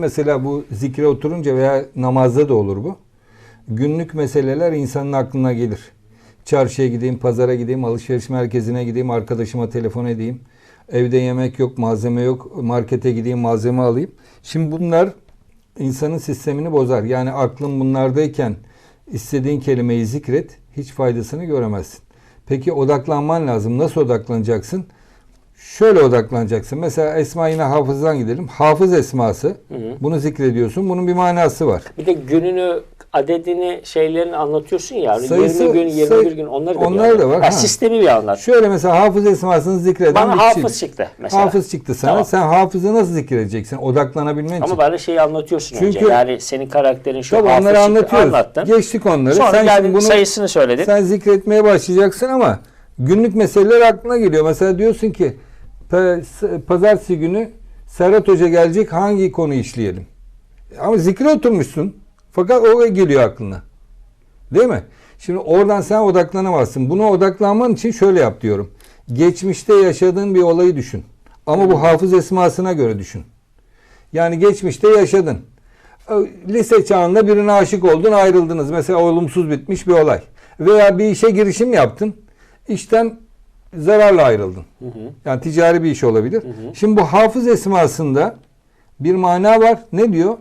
mesela bu zikre oturunca veya namazda da olur bu. Günlük meseleler insanın aklına gelir. Çarşıya gideyim, pazara gideyim, alışveriş merkezine gideyim, arkadaşıma telefon edeyim. Evde yemek yok, malzeme yok, markete gideyim, malzeme alayım. Şimdi bunlar insanın sistemini bozar. Yani aklın bunlardayken istediğin kelimeyi zikret, hiç faydasını göremezsin. Peki odaklanman lazım. Nasıl odaklanacaksın? Şöyle odaklanacaksın. Mesela esma yine hafızdan gidelim. Hafız esması. Bunu zikrediyorsun. Bunun bir manası var. Bir de gününü, adedini, şeylerini anlatıyorsun ya. Sayısı- 20 gün, 21 sayı- gün onları da Onlar da var, Ha, ha. sistemi bir anlat. Şöyle mesela hafız esmasını zikreden Bana bir hafız kişi. çıktı mesela. Hafız çıktı sana. Tamam. Sen hafızı nasıl zikredeceksin? Odaklanabilmen için. Ama bana şeyi anlatıyorsun Çünkü- önce. Yani senin karakterin şu Tabii hafız onları çıktı. anlatıyoruz. Anlattın. Geçtik onları. Sonra sen geldin bunu sayısını söyledin. sen zikretmeye başlayacaksın ama günlük meseleler aklına geliyor. Mesela diyorsun ki "Pa- s- pazartesi günü Serhat Hoca gelecek hangi konu işleyelim? Ama zikre oturmuşsun. Fakat o geliyor aklına. Değil mi? Şimdi oradan sen odaklanamazsın. Buna odaklanman için şöyle yap diyorum. Geçmişte yaşadığın bir olayı düşün. Ama bu hafız esmasına göre düşün. Yani geçmişte yaşadın. Lise çağında birine aşık oldun ayrıldınız. Mesela olumsuz bitmiş bir olay. Veya bir işe girişim yaptın. İşten zararla ayrıldın. Yani ticari bir iş olabilir. Şimdi bu hafız esmasında bir mana var. Ne diyor?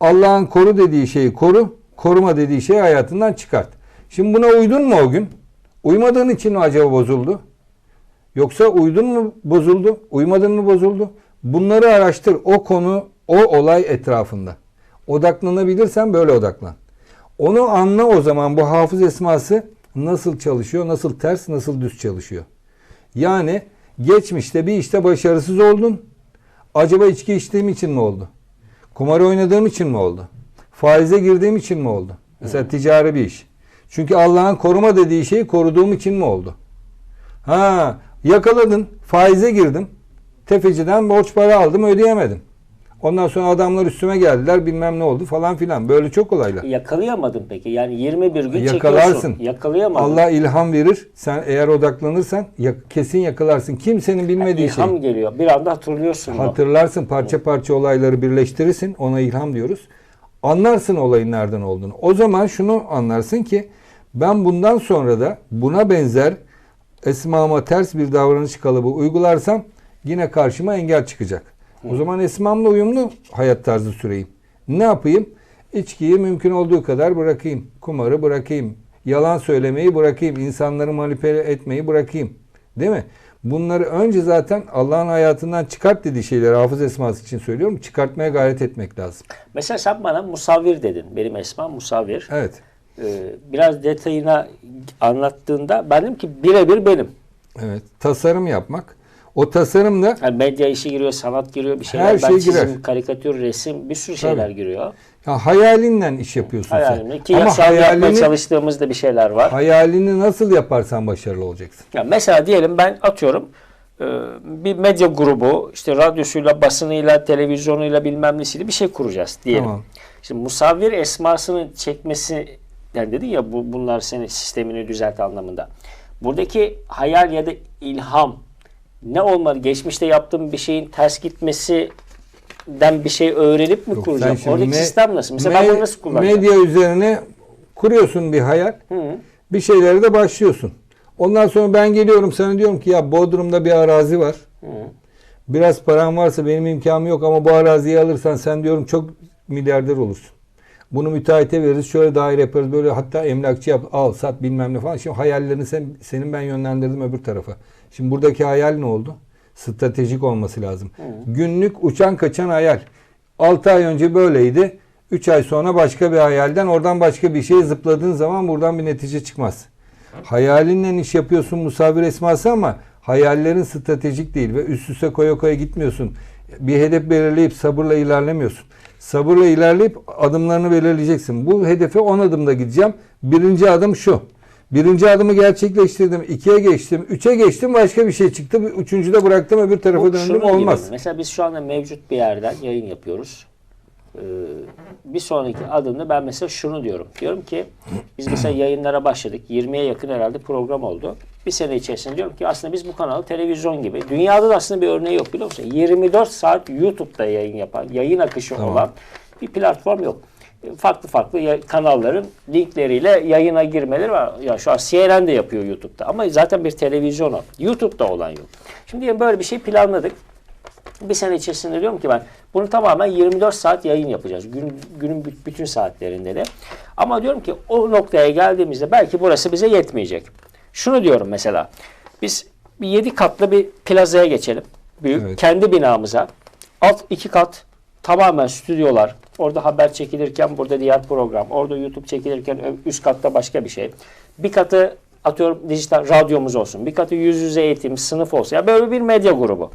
Allah'ın koru dediği şeyi koru, koruma dediği şeyi hayatından çıkart. Şimdi buna uydun mu o gün? Uymadığın için mi acaba bozuldu? Yoksa uydun mu bozuldu? Uymadın mı bozuldu? Bunları araştır. O konu, o olay etrafında. Odaklanabilirsen böyle odaklan. Onu anla o zaman bu hafız esması nasıl çalışıyor, nasıl ters, nasıl düz çalışıyor. Yani geçmişte bir işte başarısız oldun. Acaba içki içtiğim için mi oldu? Kumar oynadığım için mi oldu? Faize girdiğim için mi oldu? Mesela ticari bir iş. Çünkü Allah'ın koruma dediği şeyi koruduğum için mi oldu? Ha, yakaladın, faize girdim. Tefeciden borç para aldım, ödeyemedim. Ondan sonra adamlar üstüme geldiler, bilmem ne oldu falan filan. Böyle çok olaylar. Yakalayamadın peki. Yani 21 gün Yakalarsın. çekiyorsun. Yakalayamadın. Allah ilham verir. Sen eğer odaklanırsan ya- kesin yakalarsın. Kimsenin bilmediği şey. İlham geliyor. Bir anda hatırlıyorsun bunu. Hatırlarsın parça parça olayları birleştirirsin. Ona ilham diyoruz. Anlarsın olayın nereden olduğunu. O zaman şunu anlarsın ki ben bundan sonra da buna benzer esmama ters bir davranış kalıbı uygularsam yine karşıma engel çıkacak. O zaman esmamla uyumlu hayat tarzı süreyim. Ne yapayım? İçkiyi mümkün olduğu kadar bırakayım. Kumarı bırakayım. Yalan söylemeyi bırakayım. insanları manipüle etmeyi bırakayım. Değil mi? Bunları önce zaten Allah'ın hayatından çıkart dediği şeyleri hafız esması için söylüyorum. Çıkartmaya gayret etmek lazım. Mesela sen bana musavvir dedin. Benim esmam musavvir. Evet. Ee, biraz detayına anlattığında ben dedim ki birebir benim. Evet. Tasarım yapmak. O tasarım da Yani medya işi giriyor, sanat giriyor, bir şeyler. Her ben şey çizim, girer. karikatür, resim bir sürü şeyler Tabii. giriyor. ya hayalinle iş yapıyorsun Hayalimle. sen. Ki Ama hayalini, çalıştığımızda bir şeyler var. hayalini nasıl yaparsan başarılı olacaksın. Ya mesela diyelim ben atıyorum e, bir medya grubu işte radyosuyla, basınıyla, televizyonuyla bilmem nesiyle bir şey kuracağız diyelim. Tamam. Şimdi musavvir esmasını çekmesi yani dedin ya bu, bunlar senin sistemini düzelt anlamında. Buradaki hayal ya da ilham ne olmalı? Geçmişte yaptığım bir şeyin ters gitmesinden bir şey öğrenip mi Yok, kuracağım? şimdi Oradaki me- sistem nasıl? Mesela ben me- bunu nasıl kullanacağım? Medya üzerine kuruyorsun bir hayal. Hı. Bir şeylere de başlıyorsun. Ondan sonra ben geliyorum sana diyorum ki ya Bodrum'da bir arazi var. Biraz paran varsa benim imkanım yok ama bu araziyi alırsan sen diyorum çok milyarder olursun. Bunu müteahhite veririz. Şöyle daire yaparız. Böyle hatta emlakçı yap. Al sat bilmem ne falan. Şimdi hayallerini sen, senin ben yönlendirdim öbür tarafa. Şimdi buradaki hayal ne oldu? Stratejik olması lazım. Günlük uçan kaçan hayal. 6 ay önce böyleydi. 3 ay sonra başka bir hayalden oradan başka bir şeye zıpladığın zaman buradan bir netice çıkmaz. Hayalinle iş yapıyorsun musavir esması ama hayallerin stratejik değil ve üst üste koya koya gitmiyorsun. Bir hedef belirleyip sabırla ilerlemiyorsun. Sabırla ilerleyip adımlarını belirleyeceksin. Bu hedefe 10 adımda gideceğim. Birinci adım şu. Birinci adımı gerçekleştirdim. ikiye geçtim. Üçe geçtim. Başka bir şey çıktı. Üçüncüde bıraktım. Öbür tarafa Bu döndüm. şunun gibi. Olmaz. Mesela biz şu anda mevcut bir yerden yayın yapıyoruz. Ee, bir sonraki adımda ben mesela şunu diyorum. Diyorum ki biz mesela yayınlara başladık. 20'ye yakın herhalde program oldu. Bir sene içerisinde diyorum ki aslında biz bu kanalı televizyon gibi. Dünyada da aslında bir örneği yok biliyor musun? 24 saat YouTube'da yayın yapan, yayın akışı Tamam. olan bir platform yok. Farklı farklı kanalların linkleriyle yayına girmeleri var. Ya şu an CNN de yapıyor YouTube'da ama zaten bir televizyon o. YouTube'da olan yok. Şimdi böyle bir şey planladık. Bir sene içerisinde diyorum ki ben bunu tamamen 24 saat yayın yapacağız. Gün, günün bü- bütün saatlerinde de. Ama diyorum ki o noktaya geldiğimizde belki burası bize yetmeyecek. Şunu diyorum mesela. Biz bir 7 katlı bir plazaya geçelim. Büyük. Evet. Kendi binamıza. Alt iki kat tamamen stüdyolar. Orada haber çekilirken burada diğer program. Orada YouTube çekilirken üst katta başka bir şey. Bir katı atıyorum dijital radyomuz olsun. Bir katı yüz yüze eğitim, sınıf olsun. Ya böyle bir medya grubu.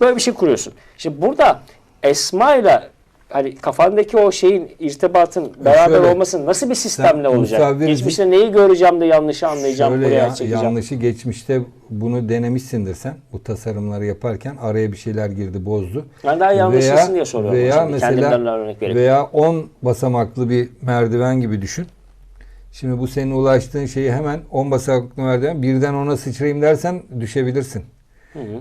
Böyle bir şey kuruyorsun. Şimdi burada Esma ile hani kafandaki o şeyin irtibatın beraber şöyle, nasıl bir sistemle olacak? Geçmişte neyi göreceğim de yanlışı anlayacağım Şöyle buraya ya- çekeceğim. yanlışı geçmişte bunu denemişsindir sen. Bu tasarımları yaparken araya bir şeyler girdi, bozdu. Ben daha yanlışlısın diye soruyorum. Veya şimdi. mesela örnek vereyim. veya 10 basamaklı bir merdiven gibi düşün. Şimdi bu senin ulaştığın şeyi hemen 10 basamaklı merdiven birden ona sıçrayayım dersen düşebilirsin.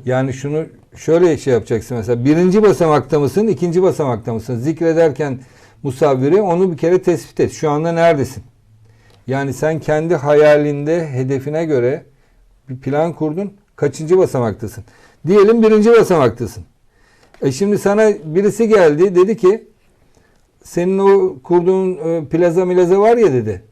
Yani şunu şöyle şey yapacaksın mesela birinci basamakta mısın, ikinci basamakta mısın? Zikrederken musavviri onu bir kere tespit et. Şu anda neredesin? Yani sen kendi hayalinde hedefine göre bir plan kurdun. Kaçıncı basamaktasın? Diyelim birinci basamaktasın. E şimdi sana birisi geldi dedi ki senin o kurduğun e, plaza milaza var ya dedi.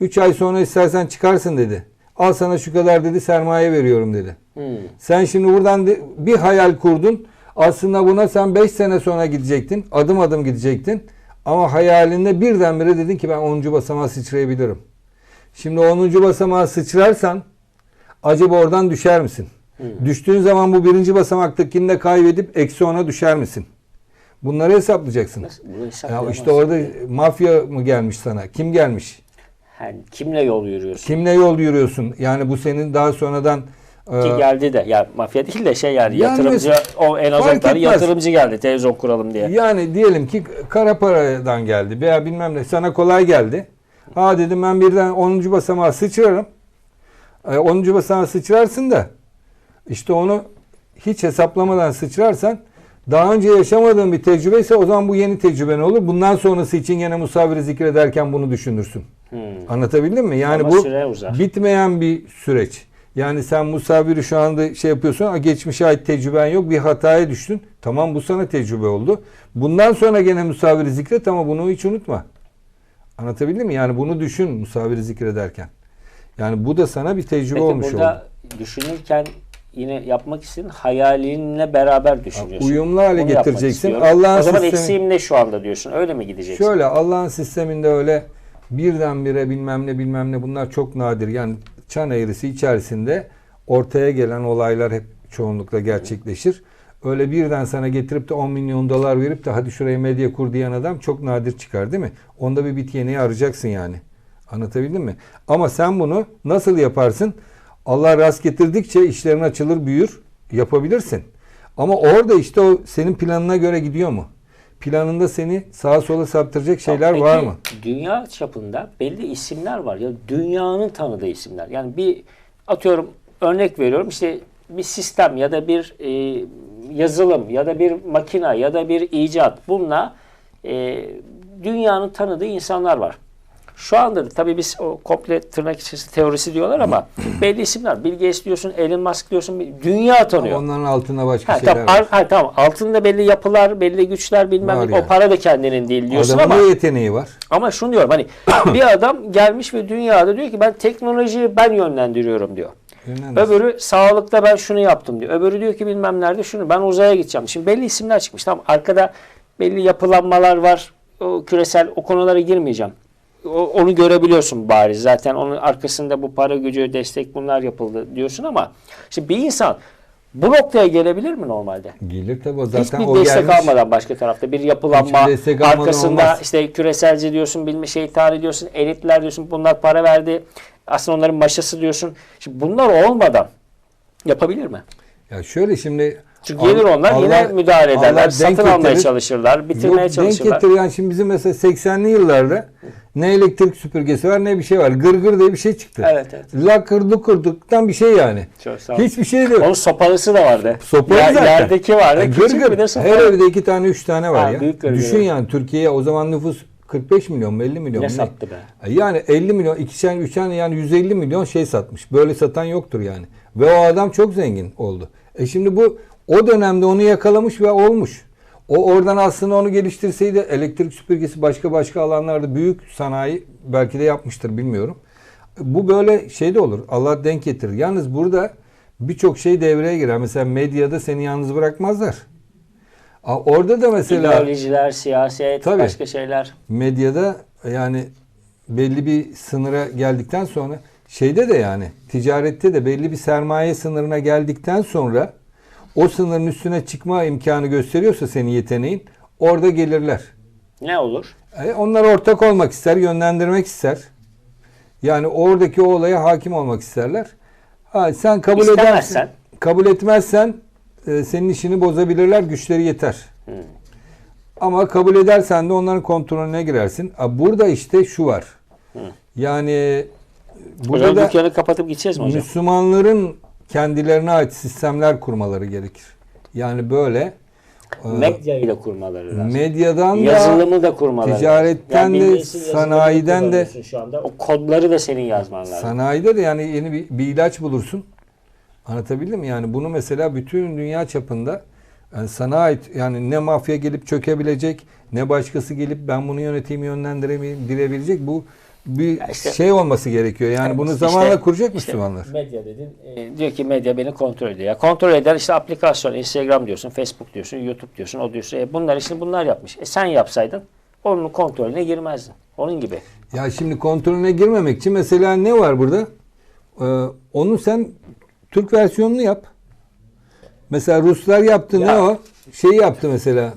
3 ay sonra istersen çıkarsın dedi. Al sana şu kadar dedi sermaye veriyorum dedi. Hmm. Sen şimdi buradan bir hayal kurdun. Aslında buna sen 5 sene sonra gidecektin. Adım adım gidecektin. Ama hayalinde birdenbire dedin ki ben 10. basamağa sıçrayabilirim. Şimdi 10. basamağa sıçrarsan acaba oradan düşer misin? Düştüğün zaman bu birinci basamaktakini de kaybedip eksi 10'a düşer misin? Bunları hesaplayacaksın. Nasıl? Bunu Ya işte orada mafya mı gelmiş sana? Kim gelmiş? Yani kimle yol yürüyorsun? Kimle yol yürüyorsun? Yani bu senin daha sonradan e, Ki geldi de ya mafya değil de şey yani, Yani yatırımcı o en azından yatırımcı geldi televizyon kuralım diye. Yani diyelim ki kara paradan geldi veya bilmem ne sana kolay geldi. Ha dedim ben birden 10. basamağa sıçrarım. E, 10. basamağa sıçrarsın da işte onu hiç hesaplamadan sıçrarsan daha önce yaşamadığın bir tecrübe ise o zaman bu yeni tecrüben olur. Bundan sonrası için yine musaviri zikrederken bunu düşünürsün. Hmm. Anlatabildim mi? Yani Ama bu bitmeyen bir süreç. Yani sen musaviri şu anda şey yapıyorsun geçmişe ait tecrüben yok bir hataya düştün. Tamam bu sana tecrübe oldu. Bundan sonra gene musaviri zikret ama bunu hiç unutma. Anlatabildim mi? Yani bunu düşün musaviri zikrederken. Yani bu da sana bir tecrübe Peki olmuş burada oldu. düşünürken yine yapmak istediğin hayalinle beraber düşünüyorsun. Uyumlu hale yapmak getireceksin. Allah'ın o zaman sistemi- eksiğim ne şu anda diyorsun. Öyle mi gideceksin? Şöyle Allah'ın sisteminde öyle birdenbire bilmem ne bilmem ne bunlar çok nadir. Yani çan eğrisi içerisinde ortaya gelen olaylar hep çoğunlukla gerçekleşir. Öyle birden sana getirip de 10 milyon dolar verip de hadi şuraya medya kur diyen adam çok nadir çıkar değil mi? Onda bir bit yeneği arayacaksın yani. Anlatabildim mi? Ama sen bunu nasıl yaparsın? Allah rast getirdikçe işlerin açılır büyür yapabilirsin. Ama orada işte o senin planına göre gidiyor mu? Planında seni sağa sola saptıracak şeyler Peki, var mı? Dünya çapında belli isimler var. Ya dünyanın tanıdığı isimler. Yani bir atıyorum örnek veriyorum işte bir sistem ya da bir e, yazılım ya da bir makina ya da bir icat bununla e, dünyanın tanıdığı insanlar var. Şu anda da tabii biz o komple tırnak içerisinde teorisi diyorlar ama belli isimler. Bill Gates diyorsun, Elon Musk diyorsun. Dünya tanıyor. Onların altında başka Ha, şeyler tamam, var. ar- ha, tamam. Altında belli yapılar, belli güçler bilmem ne. O para da kendinin değil diyorsun Adamın ama da yeteneği var. ama şunu diyorum hani bir adam gelmiş ve dünyada diyor ki ben teknolojiyi ben yönlendiriyorum diyor. Yönlendir. Öbürü sağlıkta ben şunu yaptım diyor. Öbürü diyor ki bilmem nerede şunu ben uzaya gideceğim. Şimdi belli isimler çıkmış. Tamam arkada belli yapılanmalar var. O küresel o konulara girmeyeceğim. Onu görebiliyorsun bariz. Zaten onun arkasında bu para gücü, destek bunlar yapıldı diyorsun ama şimdi bir insan bu noktaya gelebilir mi normalde? Gelir tabii o zaten Hiçbir o destek gelmiş. almadan başka tarafta bir yapılanma arkasında olmaz. işte küreselci diyorsun bilme şeytani diyorsun elitler diyorsun bunlar para verdi aslında onların maşası diyorsun. Şimdi bunlar olmadan yapabilir mi? Ya şöyle şimdi Çünkü gelir Allah- onlar yine Allah- müdahale ederler. Allah denk satın almaya getirir. çalışırlar. Bitirmeye Yok, denk çalışırlar. getir yani şimdi bizim mesela 80'li yıllarda ne elektrik süpürgesi var ne bir şey var. Gırgır diye bir şey çıktı. Evet evet. Lakır lukurduktan bir şey yani. Çok sağ ol. Hiçbir şey yok. Onun sopalısı da vardı. Sopalı Yer- zaten. Yerdeki vardı. Yani Küçük gırgır. bir de sopa. Her evde iki tane üç tane var Ha, ya. büyük gırgır. Düşün yani Türkiye'ye o zaman nüfus 45 milyon mu 50 milyon Ne mu sattı be? Yani 50 milyon, ikişer, üçer yani 150 milyon şey satmış. Böyle satan yoktur yani. Ve o adam çok zengin oldu. E şimdi bu o dönemde onu yakalamış ve olmuş. O oradan aslında onu geliştirseydi elektrik süpürgesi başka başka alanlarda büyük sanayi belki de yapmıştır bilmiyorum. Bu böyle şey de olur. Allah denk getirir. Yalnız burada birçok şey devreye girer. Mesela medyada seni yalnız bırakmazlar. Orada da mesela İdeolojiler, siyaset, Tabii. başka şeyler. medyada yani belli bir sınıra geldikten sonra şeyde de yani ticarette de belli bir sermaye sınırına geldikten sonra o sınırın üstüne çıkma imkanı gösteriyorsa senin yeteneğin orada gelirler. Ne olur? E, onlar ortak olmak ister, yönlendirmek ister. Yani oradaki o olaya hakim olmak isterler. Ha, sen kabul İstemezsen? edersen, kabul etmezsen e, senin işini bozabilirler, güçleri yeter. Hmm. Ama kabul edersen de onların kontrolüne girersin. Ha, burada işte şu var. Yani O burada zaman da dükkanı kapatıp gideceğiz mi hocam? Müslümanların kendilerine ait sistemler kurmaları gerekir. Yani böyle e, Medyayı da kurmaları lazım. medyadan da Yazılımı da kurmaları ticaretten lazım. de, sanayiden de- şu anda. O kodları da senin yazman lazım. Sanayide de yani yeni bir, bir ilaç bulursun. Anlatabildim mi? Yani bunu mesela bütün dünya çapında yani sana ait yani ne mafya gelip çökebilecek ne başkası gelip ben bunu yöneteyim yönlendirebilecek bu bir işte- şey olması gerekiyor. Yani bunu İşte- zamanla kuracak işte Müslümanlar. Medya dedin. e, diyor ki medya beni kontrol ediyor. Ya kontrol eden işte aplikasyon, Instagram diyorsun, Facebook diyorsun, YouTube diyorsun, o diyorsun. E bunlar işte bunlar yapmış. E sen yapsaydın onun kontrolüne girmezdin. Onun gibi. Ya şimdi kontrolüne girmemek için mesela ne var burada? Ee, onu sen Türk versiyonunu yap. Mesela Ruslar yaptı ne Ya. o? Şey yaptı mesela.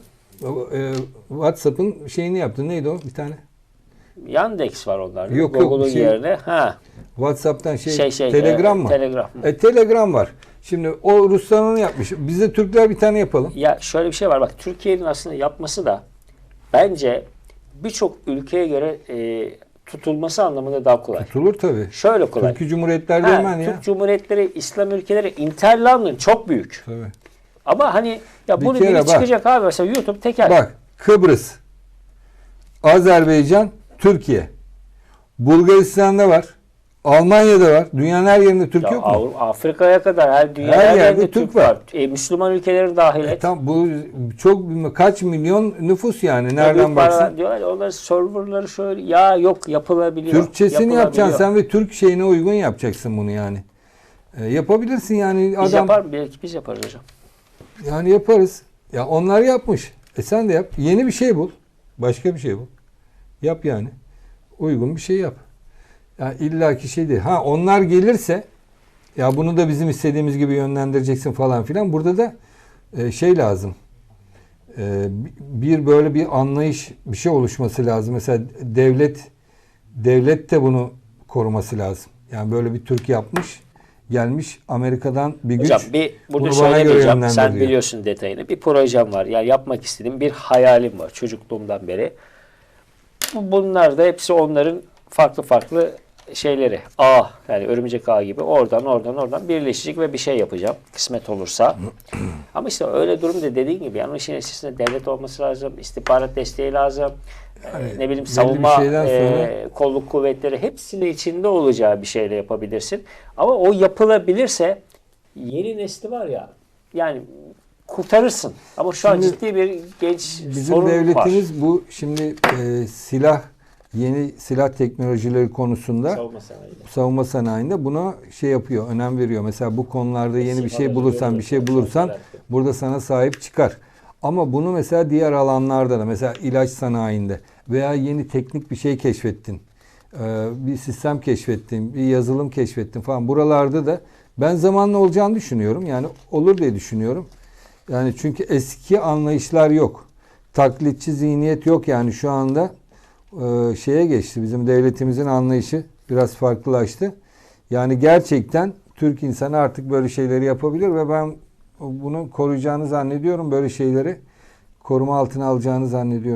E, WhatsApp'ın şeyini yaptı. Neydi o? Bir tane. Yandex var onlarda. Yok, yok, Google'un şey- yerine. Ha. WhatsApp'tan şey, Şey şey. Telegram e, mı? Telegram. E, Telegram var. Şimdi o Ruslar onu yapmış. Biz de Türkler bir tane yapalım. Ya şöyle bir şey var bak Türkiye'nin aslında yapması da bence birçok ülkeye göre e, tutulması anlamında daha kolay. Tutulur tabii. Şöyle kolay. Türkiye Cumhuriyetler Ha, demen ya. Türk Cumhuriyetleri, İslam ülkeleri, Interland'ın çok büyük. Tabii. Ama hani ya Bir bunu kere biri bak. çıkacak abi mesela YouTube teker. Bak Kıbrıs, Azerbaycan, Türkiye. Bulgaristan'da var. Almanya'da var. Dünyanın her yerinde Türk Ya yok mu? Afrika'ya kadar her dünya Her her, yerde yerinde Türk Türk var. var. E, Müslüman ülkeleri dahil et. Tam bu çok kaç milyon nüfus yani Ya nereden paralar baksan. Diyorlar ya, onların serverları şöyle ya yok yapılabiliyor. Türkçesini yapacaksın sen ve Türk şeyine uygun yapacaksın bunu yani. E, yapabilirsin yani Biz adam yapar mı? Belki biz yaparız hocam. yani yaparız. Ya onlar yapmış. E sen de yap. Yeni bir şey bul. Başka bir şey bul. Yap yani. Uygun bir şey yap. Ya illaki şey değil. Ha onlar gelirse ya bunu da bizim istediğimiz gibi yönlendireceksin falan filan. Burada da e, şey lazım. E, bir böyle bir anlayış bir şey oluşması lazım. Mesela devlet devlet de bunu koruması lazım. Yani böyle bir Türk yapmış gelmiş Amerika'dan bir güç Hocam bir burada göre söylemeyeceğim. Sen biliyorsun detayını. Bir projem var. Yani yapmak istediğim bir hayalim var çocukluğumdan beri. Bu- Bunlar da hepsi onların farklı farklı şeyleri. Ağ yani örümcek ağı gibi oradan oradan oradan birleşecek ve bir şey yapacağım kısmet olursa. Ama işte öyle durumda dediğin gibi yani işin içerisinde devlet olması lazım, istihbarat desteği lazım. Yani e, ne bileyim savunma e, sonra- kolluk kuvvetleri hepsinin içinde olacağı bir şeyle yapabilirsin. Ama o yapılabilirse yeni nesli var ya yani kurtarırsın. Ama şu an Şimdi ciddi bir genç Bizim sorun var. devletimiz bu şimdi e, silah yeni silah teknolojileri konusunda Savunma sanayide. savunma sanayinde buna şey yapıyor, önem veriyor. Mesela bu konularda yeni bir şey bulursan, bir şey bulursan burada sana sahip çıkar. Ama bunu mesela diğer alanlarda da mesela ilaç sanayinde veya yeni teknik bir şey keşfettin. e, Bir sistem keşfettin, bir yazılım keşfettin falan. Buralarda da ben zamanla olacağını düşünüyorum. Yani olur diye düşünüyorum. Yani çünkü eski anlayışlar yok. Taklitçi zihniyet yok yani şu anda e, şeye geçti. Bizim devletimizin anlayışı biraz farklılaştı. Yani gerçekten Türk insanı artık böyle şeyleri yapabilir ve ben bunu koruyacağını zannediyorum böyle şeyleri koruma altına alacağını zannediyorum.